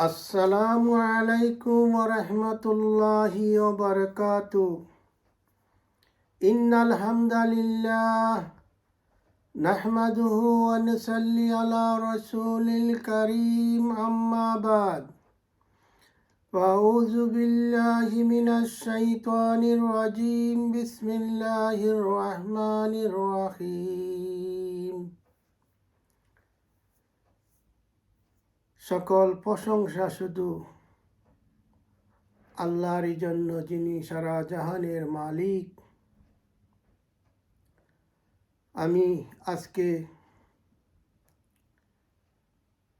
আসসালামু আলাইকুম রহমতুল্লাহি ওবরকাত ইন্নাল হামদালিল্লাহ নাহমাদুহু ওয়া নুসাল্লি আলা রাসূলিল কারীম আম্মা বাদ فأعوذ بالله من الشيطان الرجيم بسم الله الرحمن الرحيم সকল প্রশংসা শুধু আল্লাহরই জন্য যিনি সারা জাহানের মালিক। আমি আজকে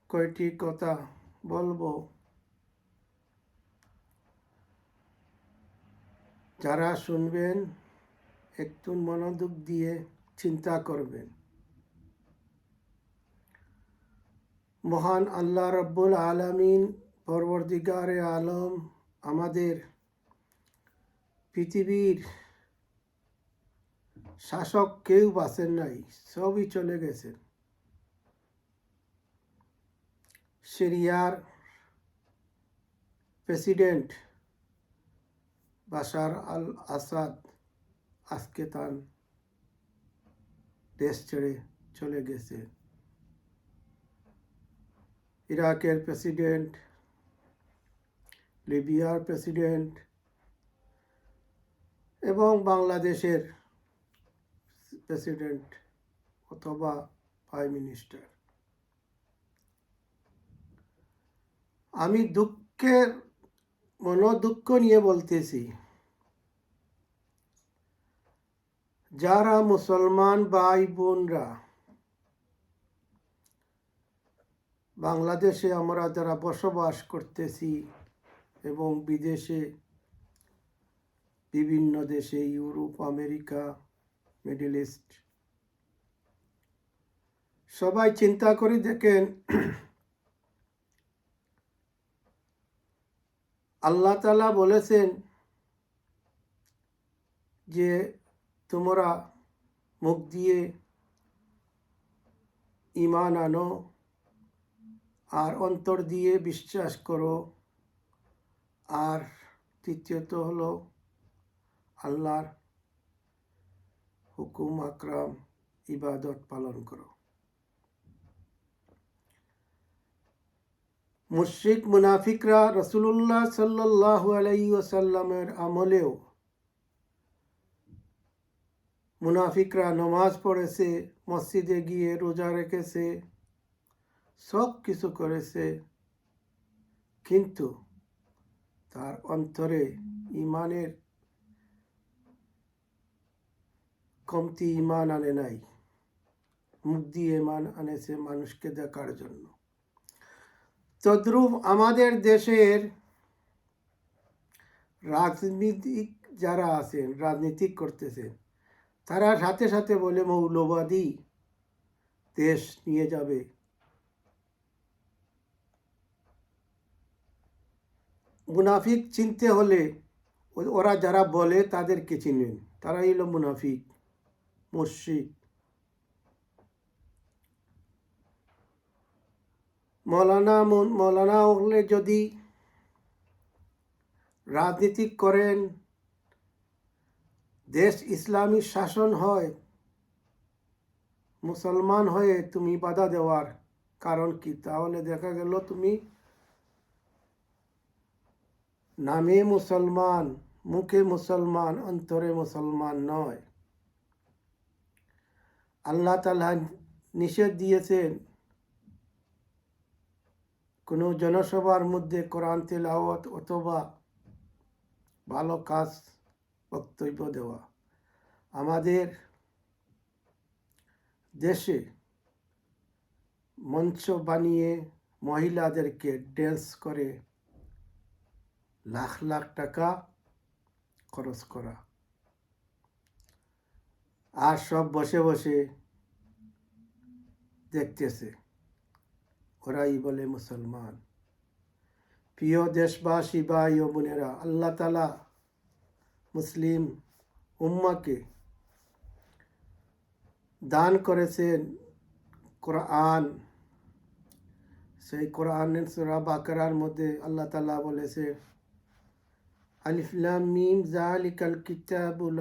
কয়টি কথা বলব? যারা শুনবেন, একটু মনোযোগ দিয়ে চিন্তা করবেন। মহান আল্লাহ রব্বুল আলমিন, পরবর্তীকারে আলম আমাদের পৃথিবীর শাসক কেউ বাঁচেন নাই, সবই চলে গেছেন। সিরিয়ার প্রেসিডেন্ট বাশার আল আসাদ আজকে তার দেশ ছেড়ে চলে গেছে। ইরাকের প্রেসিডেন্ট, লিবিয়ার প্রেসিডেন্ট এবং বাংলাদেশের প্রেসিডেন্ট অথবা প্রাইম মিনিস্টার। আমি দুঃখের মনোদুঃখ নিয়ে বলতেছি, যারা মুসলমান ভাই বোনরা বাংলাদেশে আমরা যারা বসবাস করতেছি এবং বিদেশে, বিভিন্ন দেশে, ইউরোপ, আমেরিকা, মিডল ইস্ট, সবাই চিন্তা করে দেখেন, আল্লাহ তালা বলেছেন যে তোমরা মুখ দিয়ে ইমান আনো আর অন্তর দিয়ে বিশ্বাস করো। আর তৃতীয়ত হলো আল্লাহর হুকুম, আকরাম, ইবাদত পালন করো। মুশিক মুনাফিকরা রসুল্লাহ সাল্লাহ আলাই ওসাল্লামের আমলেও মুনাফিকরা নমাজ পড়েছে, মসজিদে গিয়ে রোজা রেখেছে সব কিছু করেছে, কিন্তু তার অন্তরে ইমানের কমতি ইমান আনে নাই। মুখ দিয়ে ইমান আনেছে মানুষকে দেখার জন্য। তদ্রূপ আমাদের দেশের রাজনীতিক যারা আছেন, রাজনীতিক করতেছেন, তারা সাথে সাথে বলে, মৌলবাদী দেশ নিয়ে যাবে। মুনাফিক চিনতে হলে ওরা যারা বলে তাদেরকে চিনবেন তারাই হলো মুনাফিক মুশিক মৌলানা মৌলানা হলে যদি রাজনীতি করেন, দেশ ইসলামী শাসন হয়, মুসলমান হয়ে তুমি বাধা দেওয়ার কারণ কি? তাহলে দেখা গেল তুমি নামে মুসলমান, মুখে মুসলমান, অন্তরে মুসলমান নয়। আল্লাহ তালা নিষেধ দিয়েছেন, কোনো জনসভার মধ্যে কোরআন তেলাওয়াত অথবা ভালো কাজ বক্তব্য দেওয়া। আমাদের দেশে মঞ্চ বানিয়ে মহিলাদেরকে ড্যান্স করে লাখ লাখ টাকা খরচ করা। আর সব বসে বসে দেখতেছে, ওরাই বলে মুসলমান। প্রিয় দেশবাসী, ভাই ও বোনেরা, আল্লাহ তালা মুসলিম উম্মাকে দান করেছেন কোরআন। সেই কোরআনের সুরা বাকারার মধ্যে আল্লাহ তালা বলেছে আলিফলাম মিম জালিকাল কিতাবুল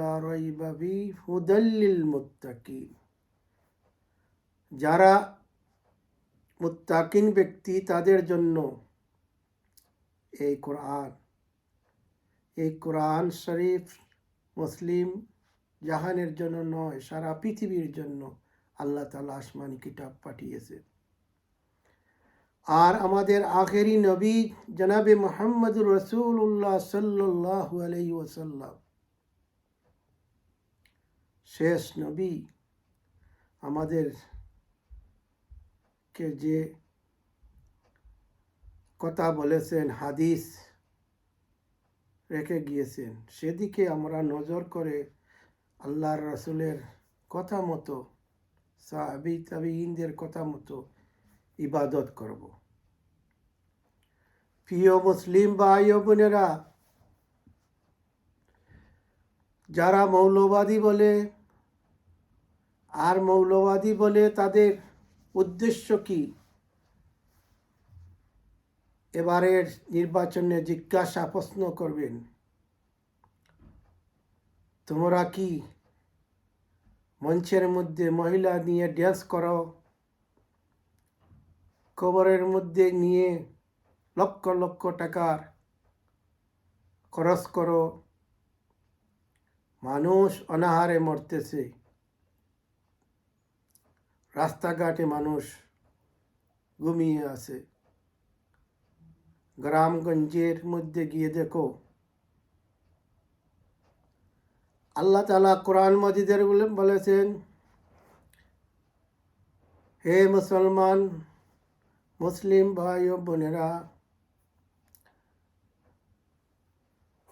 ফি হুদাল্লিল মুত্তাকিন। যারা মুত্তাকিন ব্যক্তি, তাদের জন্য এই কোরআন এই কোরআন শরীফ মুসলিম জাহানের জন্য নয়, সারা পৃথিবীর জন্য আল্লাহ তালা আসমানি কিতাব পাঠিয়েছে। আর আমাদের আখেরি নবী জনাবে মোহাম্মদুর রসুল্লাহ সাল্লাহ শেষ নবী আমাদের কে যে কথা বলেছেন, হাদিস রেখে গিয়েছেন, সেদিকে আমরা নজর করে আল্লাহর রসুলের কথা মতো, সাহাবি তাবিনদের কথা মতো ইবাদত করব। প্রিয় মুসলিম ভাই ও বোনেরা, যারা মৌলবাদী বলে আর মৌলবাদী বলে তাদের উদ্দেশ্য কি? এবারের নির্বাচনে জিজ্ঞাসা প্রশ্ন করবেন। তোমরা কি মঞ্চের মধ্যে মহিলা নিয়ে ড্যান্স করো? কবরের মধ্যে নিয়ে লক্ষ লক্ষ টাকার খরচ করো। মানুষ অনাহারে মরতেছে। রাস্তাঘাটে মানুষ ঘুমিয়ে আছে। গ্রামগঞ্জের মধ্যে গিয়ে দেখো। আল্লাহ তালা কোরআন মজিদের বলেছেন, হে মুসলমান মুসলিম ভাই ও বোনেরা,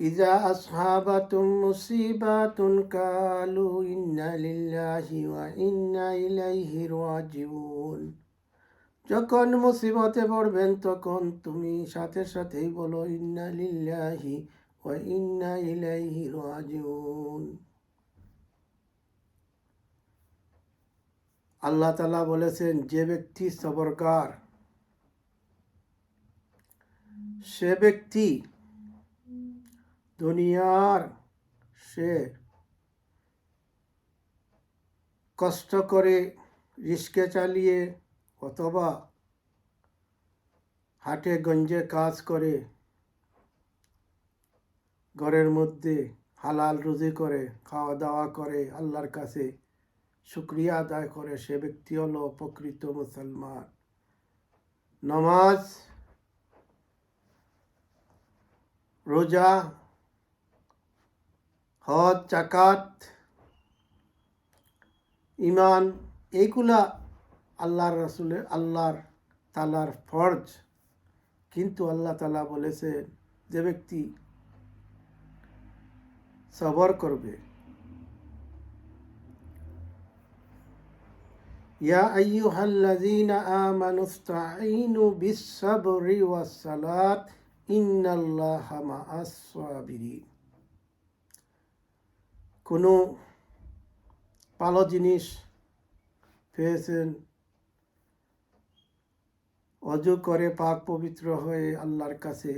ইজা আসহাবাতুম মুসিবাতুন কালু ইন্না লিল্লাহি ওয়া ইন্না ইলাইহি রাজিউন। যখন মুসিবতে পড়বেন তখন তুমি সাথে সাথেই বলো ইন্না লিল্লাহি ওয়া ইন্না ইলাইহি রাজিউন। আল্লাহ তালা বলেছেন, যে ব্যক্তি সবরকার সে ব্যক্তি দুনিয়ার, সে কষ্ট করে রিস্কে চালিয়ে অথবা হাটে গঞ্জে কাজ করে, ঘরের মধ্যে হালাল রুজি করে, খাওয়া দাওয়া করে, আল্লাহর কাছে শুক্রিয়া আদায় করে, সে ব্যক্তি হলো প্রকৃত মুসলমান। নমাজ রোজা, হজ চাকাত ইমান এইগুলা আল্লাহর রসুলের, আল্লাহর তালার ফরজ। কিন্তু আল্লাহ তালা বলেছে যে ব্যক্তি সবর করবে, ইয়া আইয়ুহাল্লাযীনা আমানু ইসতাঈনু বিস-সাবরি ওয়াস-সালাত ইন্নাল্লাহা কোনো ভালো জিনিস পেয়েছেন? অজু করে পাক পবিত্র হয়ে আল্লাহর কাছে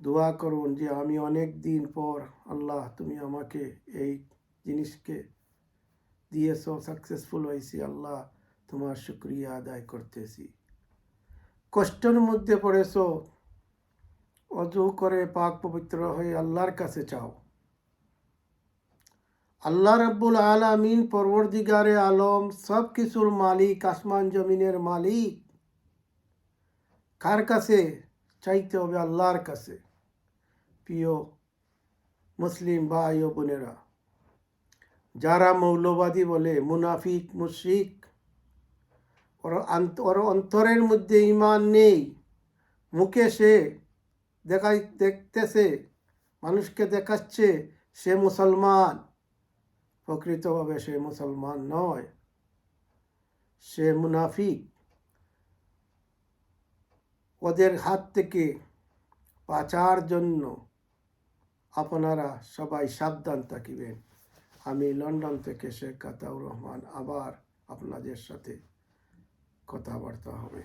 দোয়া করুন যে আমি অনেক দিন পর আল্লাহ তুমি আমাকে এই জিনিসকে দিয়েছ সাকসেসফুল হয়েছি, আল্লাহ তোমার শুক্রিয়া আদায় করতেছি। কষ্টের মধ্যে পড়েছ, অজু করে পাক পবিত্র হয়ে আল্লাহর কাছে চাও। আল্লাহ রব্বুল আলামিন পরবর্দিগারে আলম সব কিছুর মালিক, আসমান জমিনের মালিক। কার কাছে? চাইতে হবে আল্লাহর কাছে। প্রিয় মুসলিম ভাই ও বোনেরা, যারা মৌলবাদী বলে, মুনাফিক মুশিক ওর অন্তরের মধ্যে ইমান নেই। মুখে সে দেখাই, দেখতেছে, মানুষকে দেখাচ্ছে সে মুসলমান। প্রকৃতভাবে সে মুসলমান নয়। সে মুনাফিক। ওদের হাত থেকে বাঁচার জন্য আপনারা সবাই সাবধান থাকিবেন। আমি লন্ডন থেকে শেখ কাতাউর রহমান আবার আপনাদের সাথে কথাবার্তা হবে।